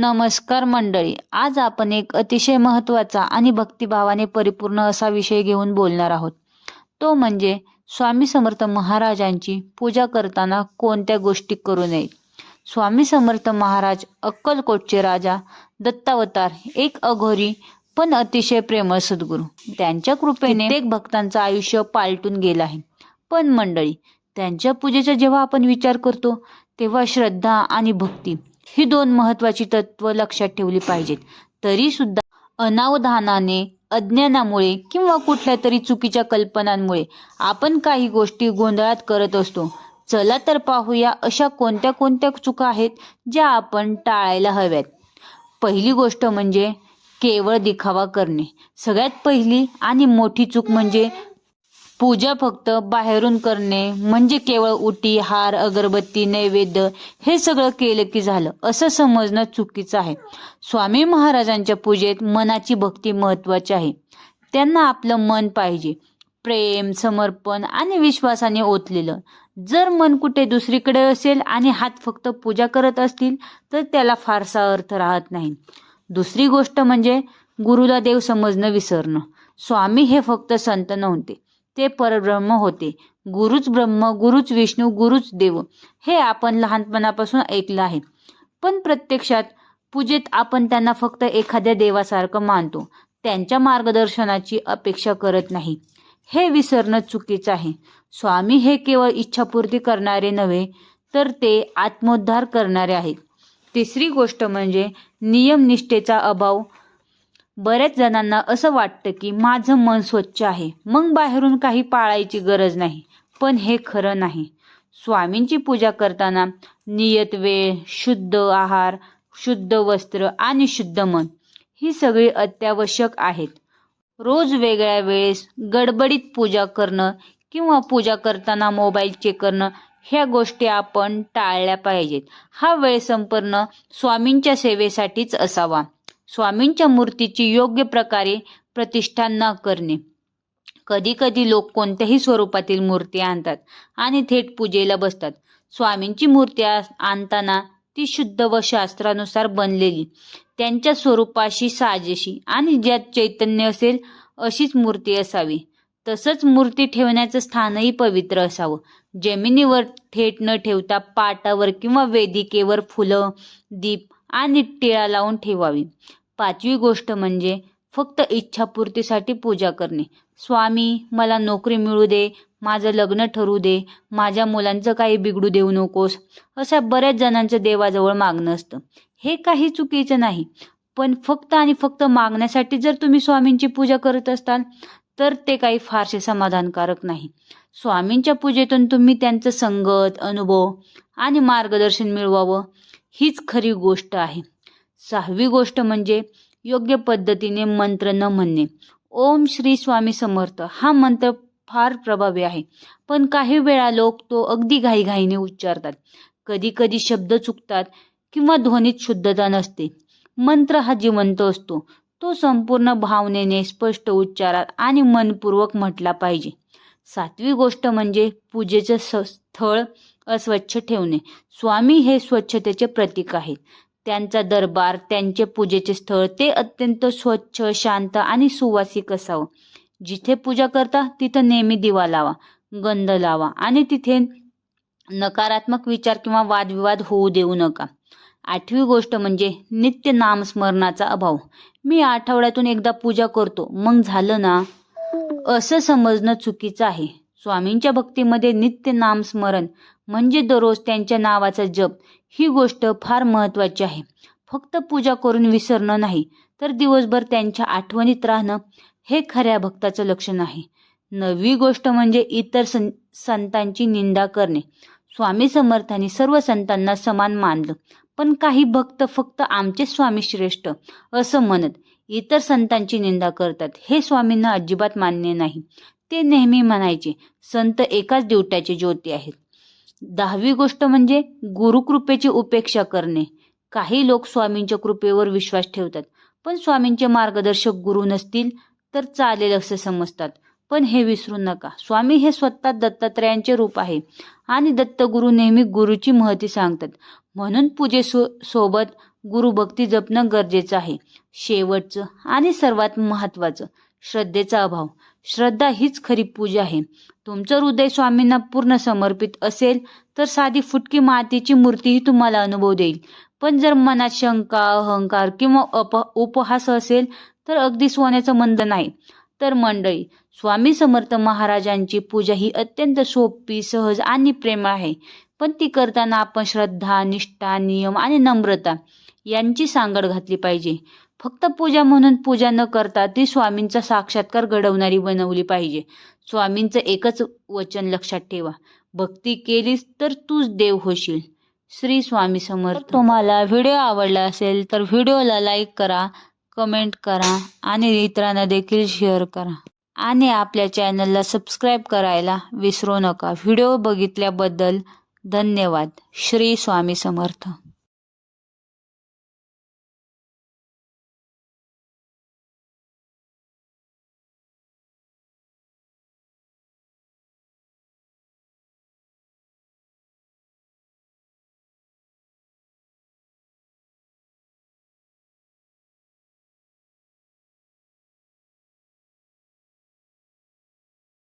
नमस्कार मंडळी. आज आपण एक अतिशय महत्त्वाचा आणि भक्तिभावाने परिपूर्ण असा विषय घेऊन बोलणार आहोत. तो म्हणजे स्वामी समर्थ महाराजांची पूजा करताना कोणत्या गोष्टी करू नयेत स्वामी समर्थ महाराज अक्कलकोटचे राजा दत्तावतार एक अघोरी पण अतिशय प्रेमळ सद्गुरू. त्यांच्या कृपेने एक भक्तांचं आयुष्य पालटून गेलं आहे. पण मंडळी त्यांच्या पूजेचा जेव्हा आपण विचार करतो तेव्हा श्रद्धा आणि भक्ती ही दोन महत्वाची तत्व लक्षात ठेवली पाहिजेत. तरी सुद्धा अनावधानाने अज्ञानामुळे किंवा कुठल्या तरी चुकीच्या कल्पनांमुळे आपण काही गोष्टी गोंधळात करत असतो. चला तर पाहूया अशा कोणत्या कोणत्या चुका आहेत ज्या आपण टाळायला हव्यात. पहिली गोष्ट म्हणजे केवळ दिखावा करणे. सगळ्यात पहिली आणि मोठी चूक म्हणजे पूजा फक्त बाहेरून करणे म्हणजे केवळ उटी हार अगरबत्ती नैवेद्य हे सगळं केलं की झालं असं समजणं चुकीचं आहे. स्वामी महाराजांच्या पूजेत मनाची भक्ती महत्वाची आहे. त्यांना आपलं मन पाहिजे. प्रेम समर्पण आणि विश्वासाने ओतलेलं. जर मन कुठे दुसरीकडे असेल आणि हात फक्त पूजा करत असतील तर त्याला फारसा अर्थ राहत नाही. दुसरी गोष्ट म्हणजे गुरुला देव समजणं विसरणं. स्वामी हे फक्त संत नव्हते. ते परब्रह्म होते. गुरुच ब्रह्म गुरुच विष्णू गुरुच देव हे आपण लहानपणापासून ऐकलं आहे. पण प्रत्यक्षात पूजेत आपण त्यांना फक्त एखाद्या देवासारखं मानतो. त्यांच्या मार्गदर्शनाची अपेक्षा करत नाही. हे विसरणं चुकीचं आहे. स्वामी हे केवळ इच्छापूर्ती करणारे नव्हे तर ते आत्मोद्धार करणारे आहेत. तिसरी गोष्ट म्हणजे नियमनिष्ठेचा अभाव बऱ्याच जणांना असं वाटतं की माझं मन स्वच्छ आहे. मग बाहेरून काही पाळायची गरज नाही. पण हे खरं नाही. स्वामींची पूजा करताना नियत वेळ शुद्ध आहार शुद्ध वस्त्र आणि शुद्ध मन ही सगळी अत्यावश्यक आहेत. रोज वेगळ्या वेळेस गडबडीत पूजा करणं किंवा पूजा करताना मोबाईल चेक करणं ह्या गोष्टी आपण टाळल्या पाहिजेत. हा वेळ संपन्न स्वामींच्या सेवेसाठीच असावा. स्वामींच्या मूर्तीची योग्य प्रकारे प्रतिष्ठा न करणे. कधी कधी लोक कोणत्याही स्वरूपातील मूर्ती आणतात आणि थेट पूजेला बसतात. स्वामींची मूर्ती आणताना ती शुद्ध व शास्त्रानुसार बनलेली. त्यांच्या स्वरूपाशी साजेशी आणि ज्यात चैतन्य असेल अशीच मूर्ती असावी. तसंच मूर्ती ठेवण्याचं स्थानही पवित्र असावं. जमिनीवर थेट न ठेवता पाटावर किंवा वेदिकेवर फुलं दीप आणि टिळा लावून ठेवावी. पाचवी गोष्ट म्हणजे फक्त इच्छापूर्तीसाठी पूजा करणे. स्वामी मला नोकरी मिळू दे माझं लग्न ठरू दे माझ्या मुलांचं काही बिघडू देऊ नकोस अशा बऱ्याच जणांचं देवाजवळ मागणं असतं. हे काही चुकीचं नाही. पण फक्त आणि फक्त मागण्यासाठी जर तुम्ही स्वामींची पूजा करत असताल तर ते काही फारसे समाधानकारक नाही. स्वामींच्या पूजेतून तुम्ही त्यांचं संगत अनुभव आणि मार्गदर्शन मिळवावं. हीच खरी गोष्ट आहे. सहावी गोष्ट म्हणजे योग्य पद्धतीने मंत्र न म्हणणे. ओम श्री स्वामी समर्थ हा मंत्र फार प्रभावी आहे पण काही वेळा लोक तो अगदी घाईघाईने उच्चारतात. कधी कधी शब्द चुकतात किंवा ध्वनीत शुद्धता नसते. मंत्र हा जिवंत असतो. तो संपूर्ण भावनेने स्पष्ट उच्चारात आणि मनपूर्वक म्हटला पाहिजे. सातवी गोष्ट म्हणजे पूजेचं स्थळ अस्वच्छ ठेवणे. स्वामी हे स्वच्छतेचे प्रतीक आहेत. त्यांचा दरबार त्यांचे पूजेचे स्थळ ते अत्यंत स्वच्छ शांत आणि सुवासिक असावं. जिथे पूजा करता तिथं नेहमी दिवा लावा गंध लावा आणि तिथे नकारात्मक विचार किंवा वादविवाद होऊ देऊ नका. आठवी गोष्ट म्हणजे नित्य नामस्मरणाचा अभाव. मी आठवड्यातून एकदा पूजा करतो. मग झालं ना? असं समजणं चुकीचं आहे. स्वामींच्या भक्तीमध्ये नित्य नामस्मरण म्हणजे दररोज त्यांच्या नावाचा जप ही गोष्ट फार महत्त्वाची आहे. फक्त पूजा करून विसरणं नाही तर दिवसभर त्यांच्या आठवणीत राहणं हे खऱ्या भक्ताचं लक्षण आहे. नववी गोष्ट म्हणजे इतर सं संतांची निंदा करणे. स्वामी समर्थांनी सर्व संतांना समान मानलं पण काही भक्त फक्त आमचे स्वामी श्रेष्ठ असं म्हणत इतर संतांची निंदा करतात हे स्वामींना अजिबात मान्य नाही. ते नेहमी म्हणायचे संत एकाच दिवट्याचे ज्योती आहेत. दहावी गोष्ट म्हणजे गुरुकृपेची उपेक्षा करणे. काही लोक स्वामींच्या कृपेवर विश्वास ठेवतात पण स्वामींचे मार्गदर्शक गुरु नसतील तर चालेल असे समजतात. पण हे विसरू नका स्वामी हे स्वतः दत्तात्रयांचे रूप आहे आणि दत्तगुरु नेहमी गुरुची महती सांगतात. म्हणून पूजे सो सोबत गुरुभक्ती जपणं गरजेचं आहे. शेवटचं आणि सर्वात महत्त्वाचं श्रद्धेचा अभाव. श्रद्धा हीच खरी पूजा आहे. तुमचं हृदय स्वामींना पूर्ण समर्पित असेल तर साधी फुटकी मातीची मूर्तीही तुम्हाला अनुभव देईल. पण जर मनात शंका अहंकार किंवा अप उपहास असेल तर अगदी सोन्याचं मंद नाही. तर मंडळी स्वामी समर्थ महाराजांची पूजा ही अत्यंत सोपी सहज आणि प्रेम आहे. पण ती करताना आपण श्रद्धा निष्ठा नियम आणि नम्रता यांची सांगड घातली पाहिजे. फक्त पूजा म्हणून पूजा न करता ती स्वामींचा साक्षात्कार घडवणारी बनवली पाहिजे. स्वामींचं एकच वचन लक्षात ठेवा. भक्ती केलीस तर तूच देव होशील. श्री स्वामी समर्थ. तुम्हाला व्हिडिओ आवडला असेल तर व्हिडिओला लाईक करा कमेंट करा आणि इतरांना देखील शेअर करा. आणि आपल्या चॅनलला सबस्क्राईब करायला विसरू नका. व्हिडिओ बघितल्याबद्दल धन्यवाद. श्री स्वामी समर्थ.